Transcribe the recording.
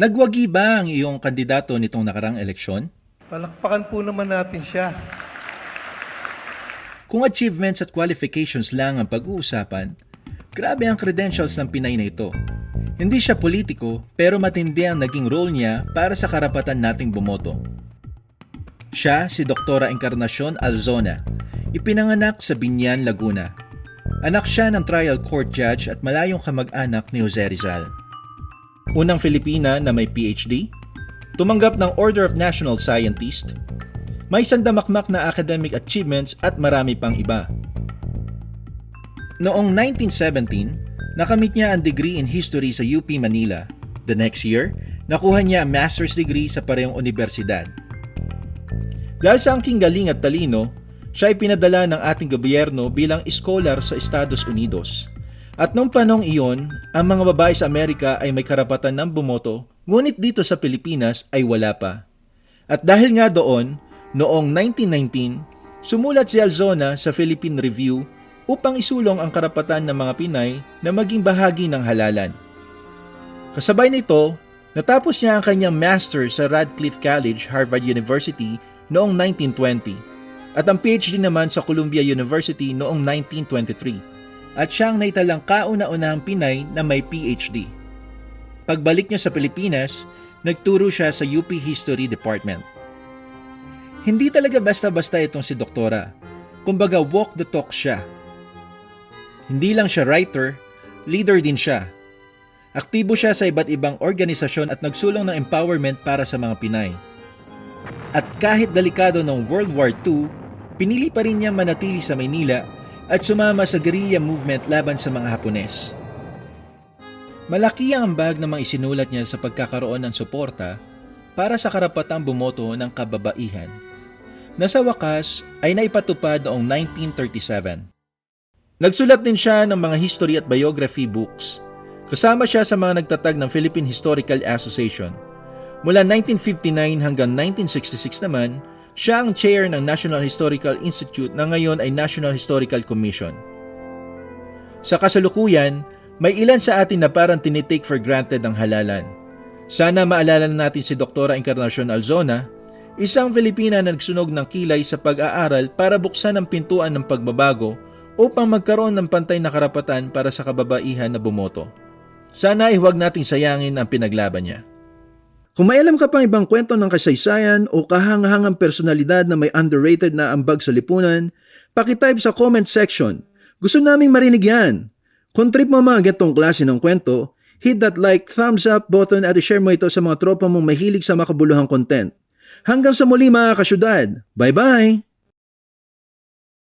Nagwagi ba ang iyong kandidato nitong nakarang eleksyon? Palakpakan po naman natin siya. Kung achievements at qualifications lang ang pag-uusapan, grabe ang credentials ng Pinay na ito. Hindi siya politiko pero matindi ang naging role niya para sa karapatan nating bumoto. Siya si Doktora Encarnacion Alzona, ipinanganak sa Binyan, Laguna. Anak siya ng trial court judge at malayong kamag-anak ni Jose Rizal. Unang Filipina na may PhD, tumanggap ng Order of National Scientist, may sandamakmak na academic achievements at marami pang iba. Noong 1917, nakamit niya ang degree in history sa UP Manila. The next year, nakuha niya ang master's degree sa parehong universidad. Dahil sa angking galing at talino, siya ay pinadala ng ating gobyerno bilang scholar sa Estados Unidos. At noong panong iyon, ang mga babae sa Amerika ay may karapatan ng bumoto, ngunit dito sa Pilipinas ay wala pa. At dahil nga doon, noong 1919, sumulat si Alzona sa Philippine Review upang isulong ang karapatan ng mga Pinay na maging bahagi ng halalan. Kasabay nito, natapos niya ang kanyang master sa Radcliffe College, Harvard University noong 1920 at ang PhD naman sa Columbia University noong 1923 at siyang naitalang kauna-unahang Pinay na may PhD. Pagbalik niya sa Pilipinas, nagturo siya sa UP History Department. Hindi talaga basta-basta itong si Doktora. Kumbaga walk the talk siya. Hindi lang siya writer, leader din siya. Aktibo siya sa iba't ibang organisasyon at nagsulong ng empowerment para sa mga Pinay. At kahit delikado ng World War II, pinili pa rin niya manatili sa Maynila at sumama sa guerrilla movement laban sa mga Hapones. Malaki ang ambag na mga isinulat niya sa pagkakaroon ng suporta para sa karapatang bumoto ng kababaihan. Na sa wakas ay naipatupad noong 1937. Nagsulat din siya ng mga history at biography books. Kasama siya sa mga nagtatag ng Philippine Historical Association. Mula 1959 hanggang 1966 naman, siya ang chair ng National Historical Institute na ngayon ay National Historical Commission. Sa kasalukuyan, may ilan sa atin na parang tinitake for granted ang halalan. Sana maalala natin si Doktora Encarnacion Alzona, isang Filipina na nagsunog ng kilay sa pag-aaral para buksan ang pintuan ng pagbabago upang magkaroon ng pantay na karapatan para sa kababaihan na bumoto. Sana ay huwag nating sayangin ang pinaglaban niya. Kung may alam ka pang ibang kwento ng kasaysayan o kahangahangang personalidad na may underrated na ambag sa lipunan, pakitype sa comment section. Gusto naming marinig yan. Kung trip mo mga getong klase ng kwento, hit that like, thumbs up button at share mo ito sa mga tropa mong mahilig sa makabuluhang content. Hanggang sa muli mga kasyudad. Bye-bye!